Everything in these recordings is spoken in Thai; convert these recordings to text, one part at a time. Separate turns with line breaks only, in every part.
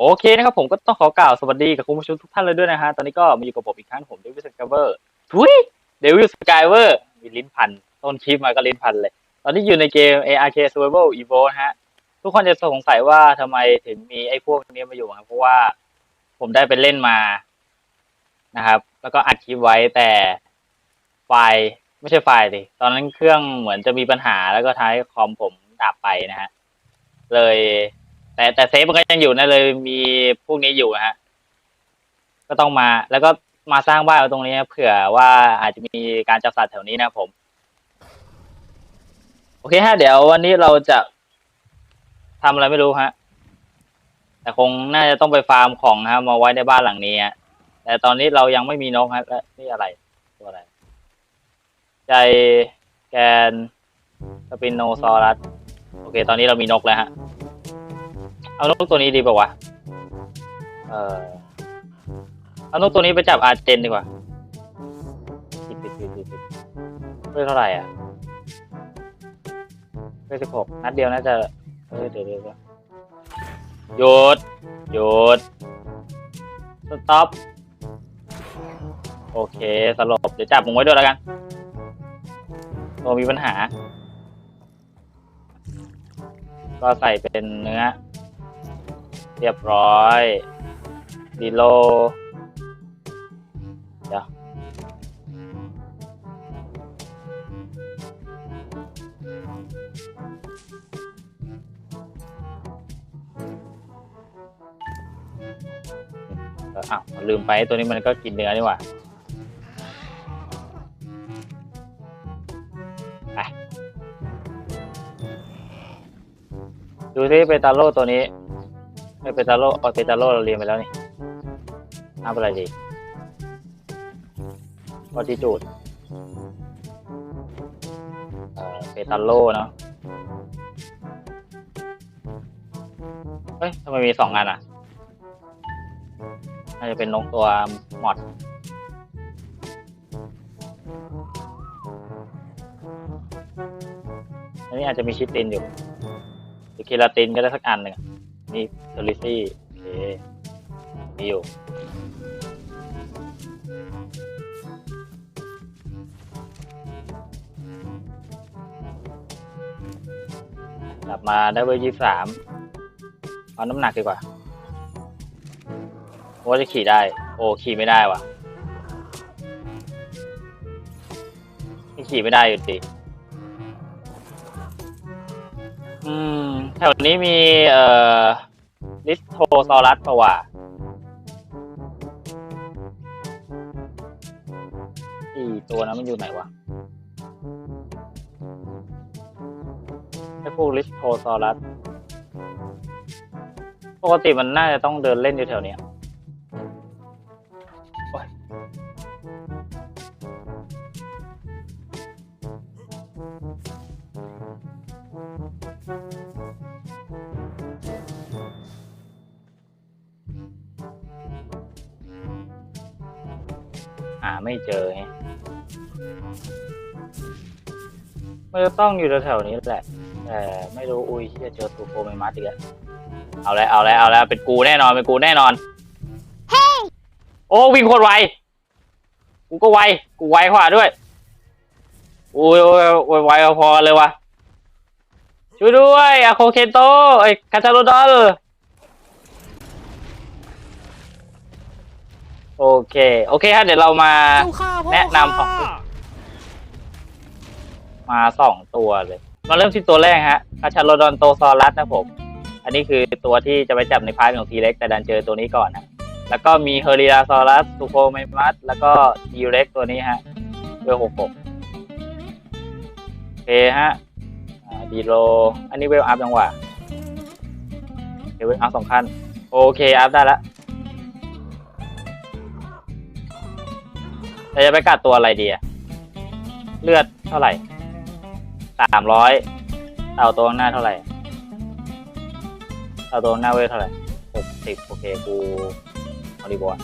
โอเคนะครับผมก็ต้องขอกล่าวสวัสดีกับคุณผู้ชมทุกท่านเลยด้วยนะฮะ ตอนนี้ก็มาอยู่กับผมอีกครั้งผมเดวิสกายเวอร์ทุยเดวิสกายเวอร์มีลิ้นพัน ต้นคลิปมาก็ลิ้นพันเลย ตอนนี้อยู่ในเกม ARK Survival Evo นะฮะ ทุกคนจะสงสัยว่าทำไมถึงมีไอ้พวกนี้มาอยู่ครับเพราะว่าผมได้ไปเล่นมานะครับ แล้วก็อัดคลิปไว้แต่ไฟล์ไม่ใช่ไฟล์ดิตอนนั้นเครื่องเหมือนจะมีปัญหาแล้วก็ท้ายคอมผมดับไปนะฮะเลย แต่แต่เซฟมันก็ยังอยู่นะเลยมีพวกนี้อยู่นะฮะ ก็ต้องมา แล้วก็มาสร้างบ้านไว้ตรงนี้เผื่อว่าอาจจะมีการจับสัตว์แถวนี้นะผม โอเคฮะ เดี๋ยววันนี้เราจะทำอะไรไม่รู้ฮะ แต่คงน่าจะต้องไปฟาร์มของนะมาไว้ในบ้านหลังนี้ฮะแต่ตอนนี้เรายังไม่มีนกฮะและนี่อะไรตัวอะไร ใจแกนสปินโนซอรัส โอเค ตอนนี้เรามีนกแล้วฮะ เอานกตัวนี้ดีป่าวะ เออเอานกตัวนี้ไปจับอาเจนดีกว่าปิดปิดปิดปิดปิดเพื่อเท่าไหร่อะเพื่อสิบหกนัดเดียวน่าจะเออเดี๋ยวเดี๋ยวหยุดหยุดสต็อปโอเคสลบ เดี๋ยวจับมึงไว้ด้วยแล้วกันตัวมีปัญหา ก็ใส่เป็นเนื้อ เรียบร้อยดีโลเดี๋ยวเอออ้าวลืมไปตัวนี้มันก็กินเนื้อนี่หว่าไปดูที่เปตาโลตัวนี้ ไม่เปตาโลเอาเปตาโลเราเรียนไปแล้วนี่น้ำอะไรดีพอที่จูดเอ่อเปตาโลเนาะเฮ้ยทำไมมีสองอันอะ น่าจะเป็นนกตัวหมอดอันนี้อาจจะมีชิตินอยู่หรือเคลาตินก็ได้สักอันหนึ่ง นี่เทอริซี่โอเคมีอยู่กลับมาได้เบอร์ยี่สามเอาน้ำหนักดีกว่าว่าจะขี่ได้ โอ้ขี่ไม่ได้ว่ะขี่ไม่ได้อยู่ดี อืม แถวนี้มีเอ่อลิสโทซอรัสปะวะอีตัวนั้นมันอยู่ไหนวะไอ้พวกลิสโทซอรัส ปกติมันน่าจะต้องเดินเล่นอยู่แถวเนี้ย ไม่เจอไงมันจะต้องอยู่แถวๆนี้แหละ แต่ไม่รู้อุ้ยที่จะเจอตัวโฟเมมัสอีกแล้วเอาแล้วเอาแล้วเอาแล้วเป็นกูแน่นอนเป็นกูแน่นอน โอ้วิ่งโคตรไว กูก็ไว กูไวกว่าด้วยโอ้ยโอ้ยโอ้ยไวพอๆเลยวะช่วยด้วยอะโคเคนโตไอ้คาชาโรดอล โอเค โอเคฮะเดี๋ยวเรามา
เจ้าข้าพ่อ
แนะนำของ
ข้า
มาสองตัวเลย มาเริ่มที่ตัวแรกฮะคาชาโรดอนโตซอรัสนะผม อันนี้คือตัวที่จะไปจับในพาร์ทของทีเล็กแต่ดันเจอตัวนี้ก่อนนะแล้วก็มีเฮอริอาซอรัสซูโคเมมัสแล้วก็ทีเล็กตัวนี้ฮะเวลหกหกโอเคฮะอ่าดีโลอันนี้เวลอัพยังหวะเวลอัพสองขั้น โอเค อัพได้ละ เราจะไปกัดตัวอะไรดีอะเลือดเท่าไหร่สามร้อยเต่าตัวข้างหน้าเท่าไหร่เต่าตัวข้างหน้าเวทเท่าไหร่หกสิบโอเคกูออริบอล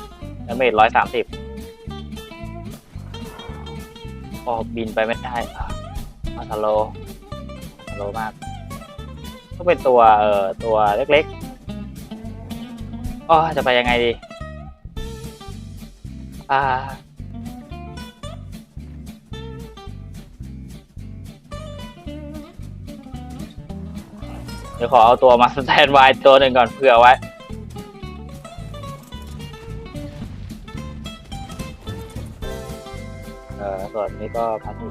แล้วเมทร้อยสามสิบออกบินไปไม่ได้อะมาทะโลทะโลมาก ก็เป็นตัวเอ่อตัวเล็กๆอ๋อจะไปยังไงดี อ่า ดี๋ยวขอเอาตัวมาสแตนบายตัวหนึ่งก่อนเผื่อไว้ เออส่วนนี้ก็พักอยู่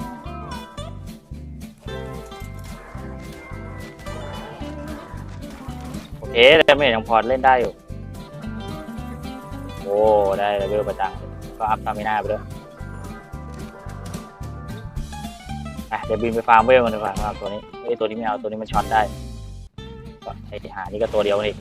โอเคแต่ไม่ยังพอเล่นได้อยู่ โอ้ ได้เลเวลประจัง ก็อัพตามิน่าไปด้วยอะเดี๋ยวบินไปฟาร์มเวลกันดีกว่าครับตัวนี้ไอ้ตัวนี้ไม่เอาตัวนี้มันช็อตได้ อ้หานี่ก็ตัวเดียวนี่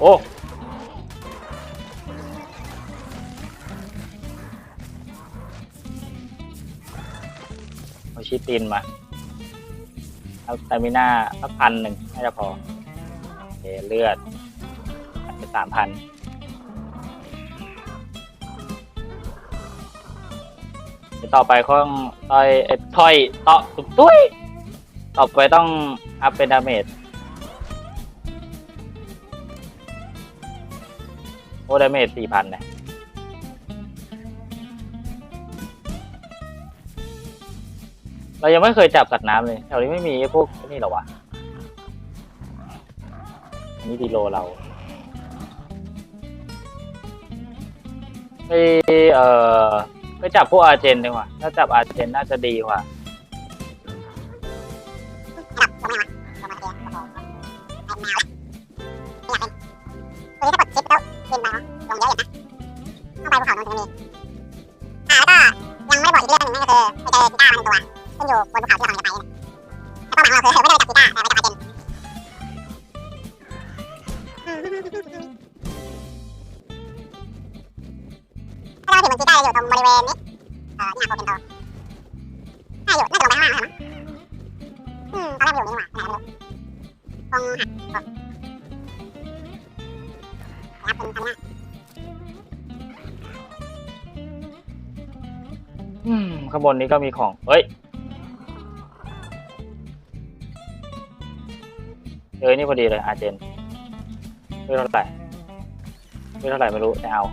โอ้อาชิตินมาเอาสตามิน่าสักพันหนึ่งน่าจะพอโอเคเลือด สามพันต่อไปข้องต้อยเอ็ดถ้อยต่อตุ๊บตุ้ยต่อไปต้องอัพเป็นดาเมจโอ้ดาเมจสี่พันเนี่ยเรายังไม่เคยจับสัตว์น้ำเลยแถวนี้ไม่มีพวกนี่หรอวะนนี้ดีโลเรา ไปเอ่อไปจับพวกอาเจนดีกว่า ถ้าจับอาเจนน่าจะดีกว่า
ตัวนี้ถ้ากดชิปแล้วบินไปเนาะลงเยอะอยู่นะเข้าไปภูเขาโนนจะมีอ่า แล้วก็ยังไม่ได้บอกอีกเรื่องหนึงนั่นก็คือไปเจอกีตาร์มาหนึ่งตัวซึ่งอยู่บนภูเขาที่ อืมข้างบนนี้
ก็มีของ เฮ้ย เจอนี่พอดีเลยอาเจนไม่เท่าไหร่ไม่เท่าไหร่ไม่รู้แต่เอา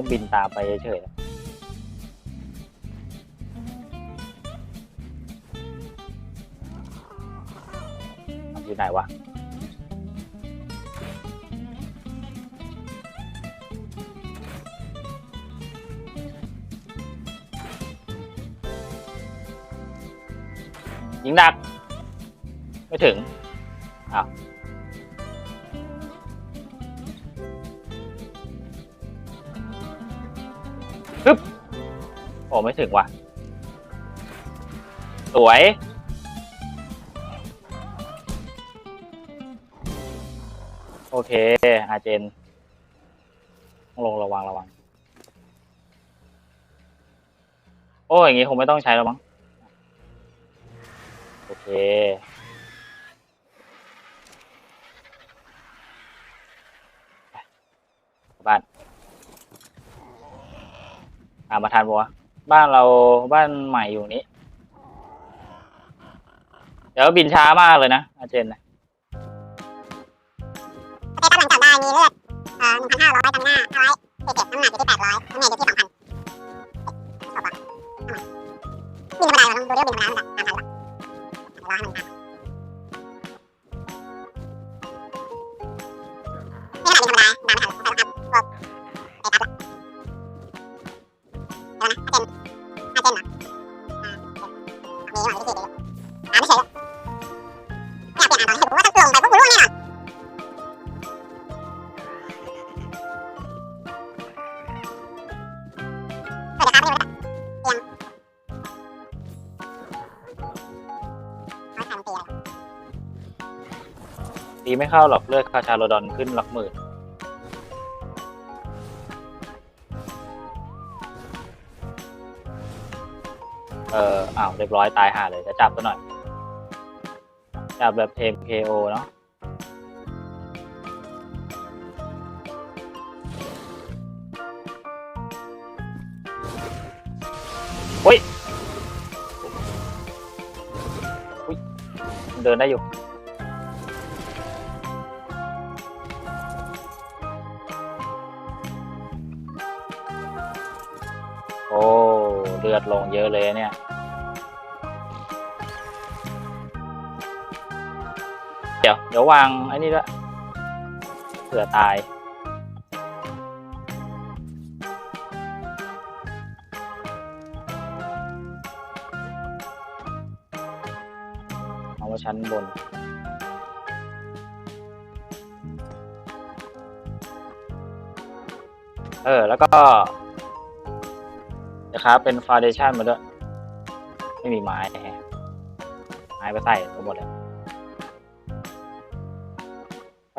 ต้องบินตามไปเฉยๆอยู่ไหนวะยิงดัก ไม่ถึงอ้าว โอ้ไม่ถึงว่ะ สวย โอเค อาเจนต้องลงระวังระวัง โอ้อย่างงี้คงไม่ต้องใช้แล้วมั้ง โอเคบ้านอ่ามาทานบัว บ้านเราบ้านใหม่อยู่นี้ เดี๋ยวบินช้ามากเลยนะอาเจนนะ
สเตตัสหลังจากได้มีเลือดเอ่อ1,500ตังหน้าเอาไว้เจ็ดน้ำหนักอยู่ที่แปดร้อยน้ำหนักอยู่ที่2,000จบว่ะบินธรรมดาเราต้องดูเรื่องบินธรรมดามันแบบ3,000หรอรอยหนึ่งพัน อยากเปลี่ยนอ่าให้รู้ว่าถ้าลงไปพวกกูร่วงแน่นอนสวัสดีครับนี่วันเตียงร้อยสามเตียง
ตีไม่เข้าหรอกเลือดคาชาโรดอนขึ้นหลักหมื่นเอออ้าวเรียบร้อยตายห่าเลยจะจับซะหน่อย จับแบบ MKO เนาะโอ้ยอุ๊ยเดินได้อยู่ โอ้ เลือดลงเยอะเลยเนี่ย เดี๋ยวเดี๋ยววางไอ้นี่ด้วยเผื่อตาย เอาไว้ชั้นบนเออ แล้วก็นะครับเป็นฟ u n เดชันมาด้วย ไม่มีไม้ ไม้ไปใส่ทั้งหมดเลย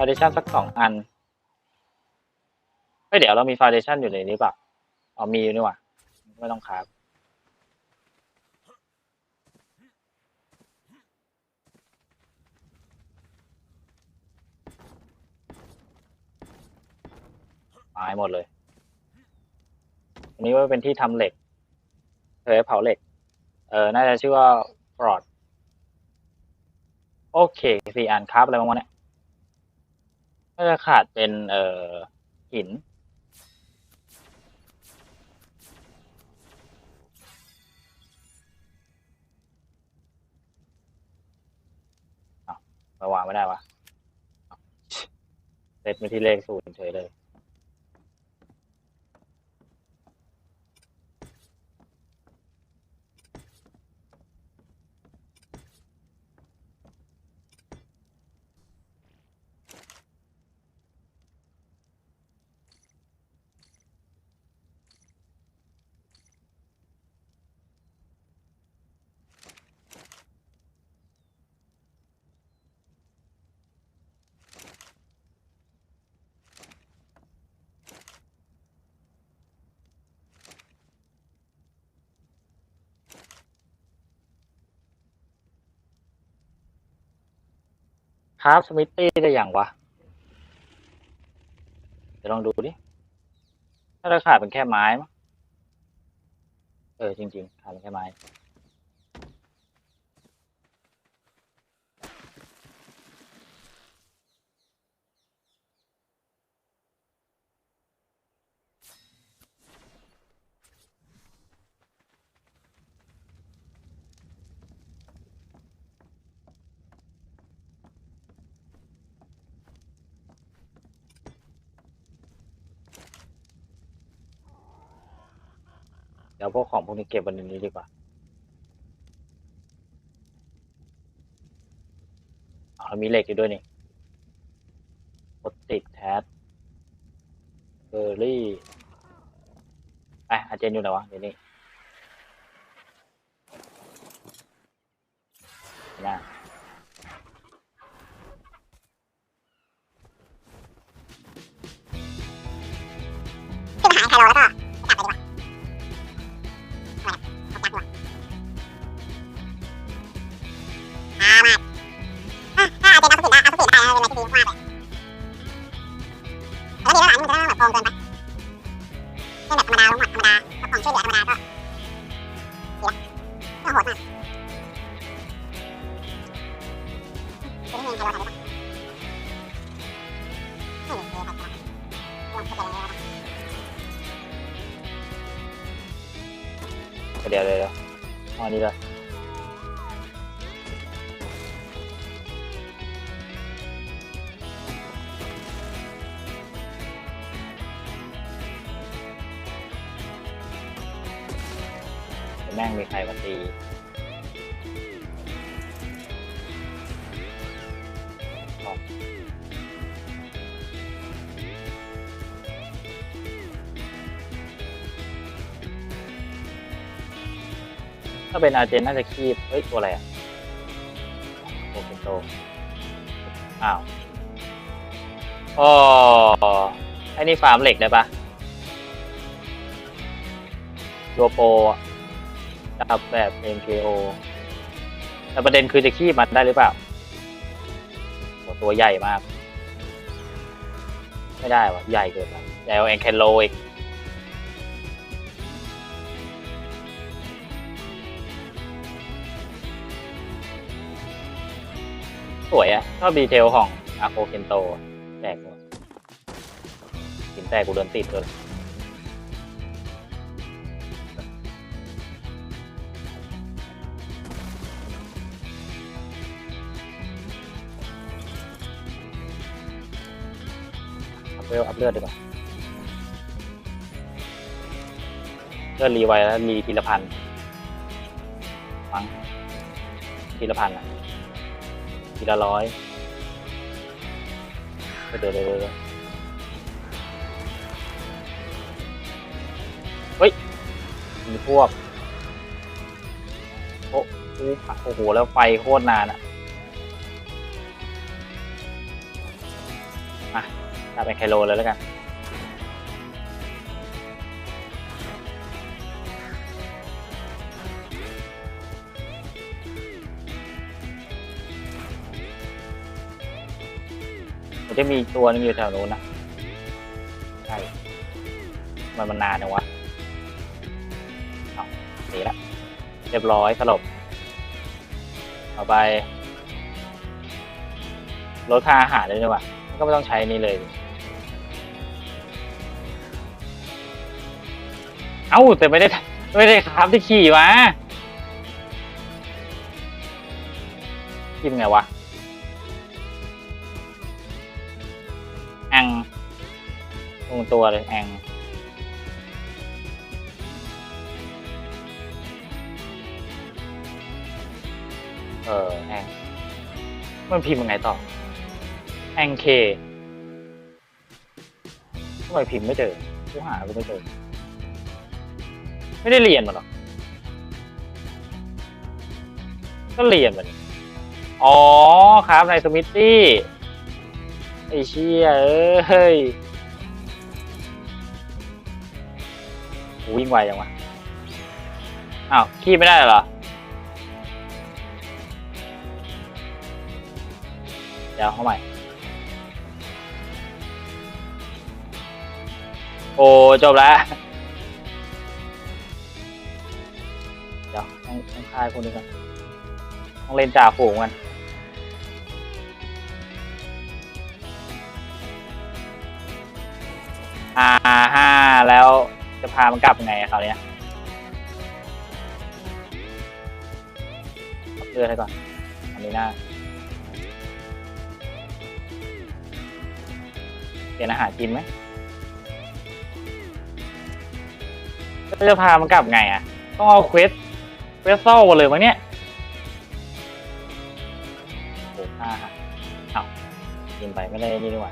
ฟ u n เดชันสักสองอันเฮ้ยเดี๋ยวเรามีฟ u n เดชันอยู่ในนี้เปล่ะอ๋อมีอยู่นี่หว่าไม่ต้องครับไม้หมดเลย อันนี้ว่าเป็นที่ทำเหล็กเออเผาเหล็ก เออ น่าจะชื่อว่าฟรอด โอเคสี่อันครับอะไรบ้างวะเนี่ ถ้าจะขาดเป็นเอ่อหินอ้าวมาวางไม่ได้วะเซตไปที่เลขศูนย์เฉยเลย ครับสมิธตี้ได้อย่างวะ เดี๋ยวลองดูดิ ถ้าเราขาดเป็นแค่ไม้มั้งเออ จริงๆขาดเป็นแค่ไม้ พวกของพวกนี้เก็บไวันนี้ดีกว่าเรามีเหล็กอยู่ด้วยนี่โพติกแทสเบอร์รี่ไปอาเจนอยู่ไหนวะเดี๋ยวนี้น่า
ขึ้นมาหาไคโลแล้วก็ เดี๋ยวเดี๋ย
วเดี๋ยวเอาอันนี้เลย เป็นอาเจนน่าจะคีบเฮ้ย ตัวอะไรอะโอเปนโตอ้าวอ๋อไอ้นี่ฟาร์มเหล็กได้ปะตัวโปรอะจับแบบ MKO แต่ประเด็นคือจะขี้มันได้หรือเปล่าตัวใหญ่มาก ไม่ได้วะใหญ่เกินไปใหญ่กว่าแองแคนโลอีก สวยอะชอบดีเทลของอาโคเคนโตแตกหมดหินแตกกูเดินติดเลยอัพเวลอัพเลือดดีกว่าเลือดรีไวแล้วรีทีละพันฟังทีละพันอะ ทีละร้อยเดี๋ยวเดี๋ยวเดี๋ยวเฮ้ย มีพวก โอ้โหโอ้โห แล้วไฟโคตรนานอะมาถ้าเป็นไคโลเลยแล้วกัน มันจะมีอีกตัวนึงอยู่แถวนู้นนะใช่มันมันนานจังวะเอาหนีละเรียบร้อยสลบต่อไปลดค่าอาหารเลยดีกว่าก็ไม่ต้องใช้นี่เลย เอ้า แต่ไม่ได้ไม่ได้ครับที่ขี่มาขี่ไงวะ ตัวเลยแองเออแองมันพิมพ์ยังไงต่อแองเคทำไมพิมพ์ไม่เจอกูหากูไม่เจอ ไม่ได้เรียนมาหรอกก็เรียนมานี่อ๋อ ครับในสมิธตี้ไอ้เชี่ยเอ้ย วิ่งไวจังวะอ้าวขี้ไม่ได้เหรอเดี๋ยวเข้าใหม่ โอ้ จบแล้ว เดี๋ยวต้องต้องคายคนนี้ก่อนต้องเล่นจ่าฝูงกันอ่าห้าแล้วจะพามันกลับยังไงอะคราวเนี้ยเลือดให้ก่อน อันนี้หน้าเปลี่ยนอาหารกินไหมจะพามันกลับไงอะ ต้องเอาเควสเควสโซ่มาเลยมั้งเนี่ยโอ้ห้าฮะเอากินไปไม่ได้นี่ดีกว่า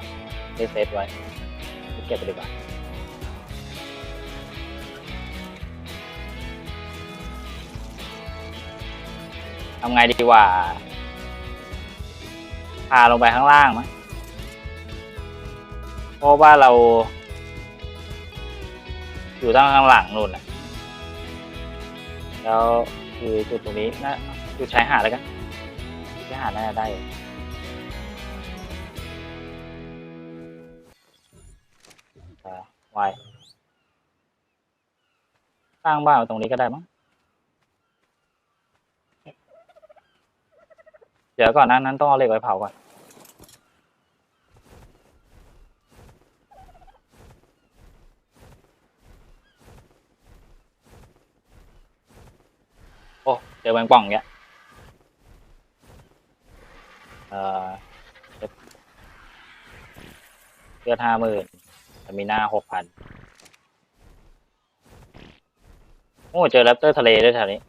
ได้เซตไว้ เก็บไปดีกว่าำไงดีกว่าพาลงไปข้างล่างไหมเพราะว่าเรา อยู่ทางข้างหลังนู่นน่ะแล้วคือจุดตรงนี้นะจุดชายหาดแล้วกันชายหาดน่าจะได้อยู่อ่าวายสร้างบ้านตรงนี้ก็ได้มั้ง เดี๋ยวก่อนนะนั้นต้องเอาเหล็กไว้เผาก่อน โอ้ เจอแมงป่องเนี้ยเอ่อเลือดห้าหมื่นมีหน้าหกพัน โอ้ เจอแรปเตอร์ทะเลด้วยแถวนี้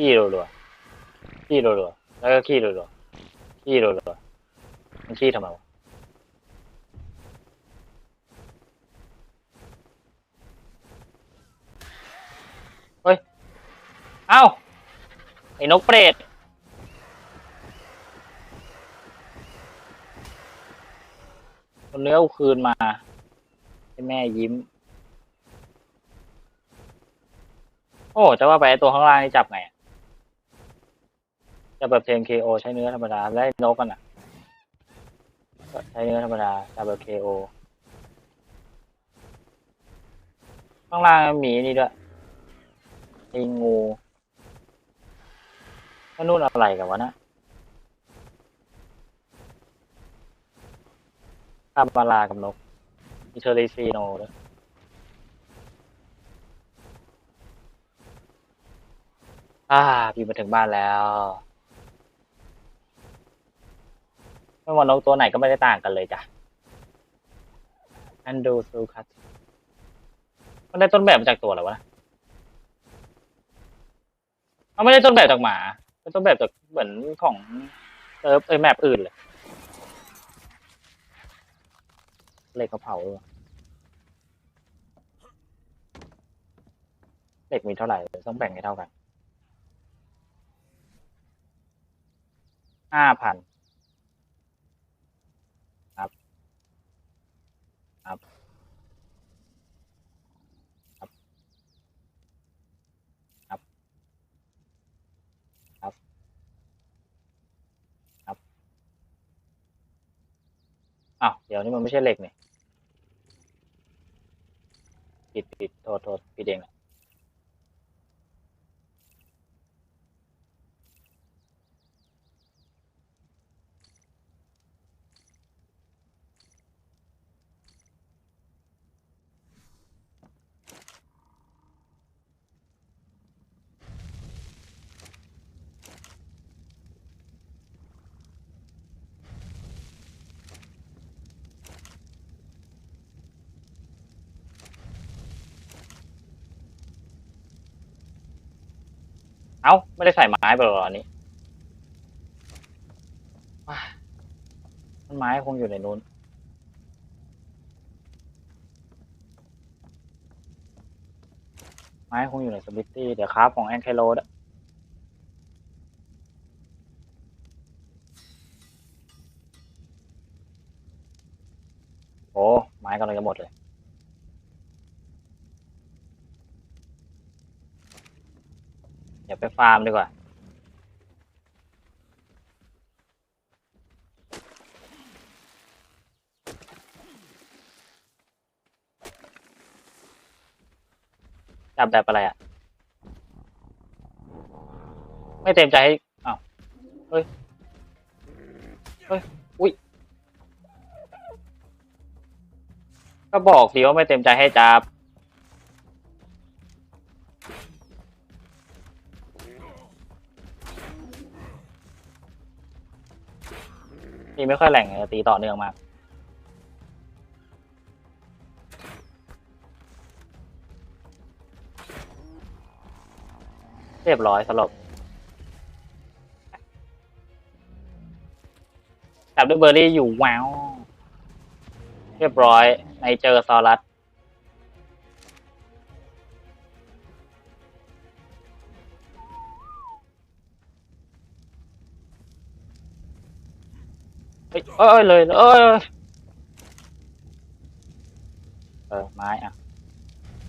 ขี้รัวๆขี้รัวๆแล้วก็ขี้รัวๆขี้รัวๆมันขี้ทำไมวะเฮ้ย เอ้า ไอ้นกเปรตคนเนื้อคืนมาให้แม่ยิ้ม โอ้ จะว่าไปตัวข้างล่างนี่จับไง จะแบบเทมเคโอใช้เนื้อธรรมดาได้นกกันอะก็ใช้เนื้อธรรมดาจับแบบเคโอข้างล่างมีนี่ด้วยไองูก็นู่นอะไรกันวะนะคาบาลากับนกมีเทอริซีโนด้วยอ่าพี่มาถึงบ้านแล้ว ไม่ว่านกตัวไหนก็ไม่ได้ต่างกันเลยจ้ะอันดูซูคัตมันได้ต้นแบบมาจากตัวอะไรวะนะเอาไม่ได้ต้นแบบจากหมาเป็นต้นแบบจากเหมือนของเซิร์ฟเอ้ยแมปอื่นเลยเหล็กกระเผาด้วยเหล็กมีเท่าไหร่ต้องแบ่งให้เท่ากันห้าพันครับ ครับ ครับ ครับ ครับ ครับ อ้าวเดี๋ยวนี้มันไม่ใช่เหล็กนี่ผิดผิดโทษโทษผิดเองแหละ อ้า ไม่ได้ใส่ไม้ไปหรออันนี้ต้นไม้คงอยู่ในนู้นไม้คงอยู่ในสวิตตี้ เดี๋ยวคราฟของแอนไคโลดะโอ้ ไม้กำลังจะหมดเลย เดี๋ยว ไปฟาร์มดีกว่า จับแบบอะไรอะ ไม่เต็มใจให้อ้าวเฮ้ย เฮ้ย อุ้ย ก็บอกสิว่าไม่เต็มใจให้จับ ตีไม่ค่อยแหล่งเลยตีต่อเนื่องมาก เรียบร้อยสลบจับด้วยเบอร์รี่อยู่ว้าว เรียบร้อยในเจอซอรัส เอ้ยเลยเอ้ยเออไม้อะ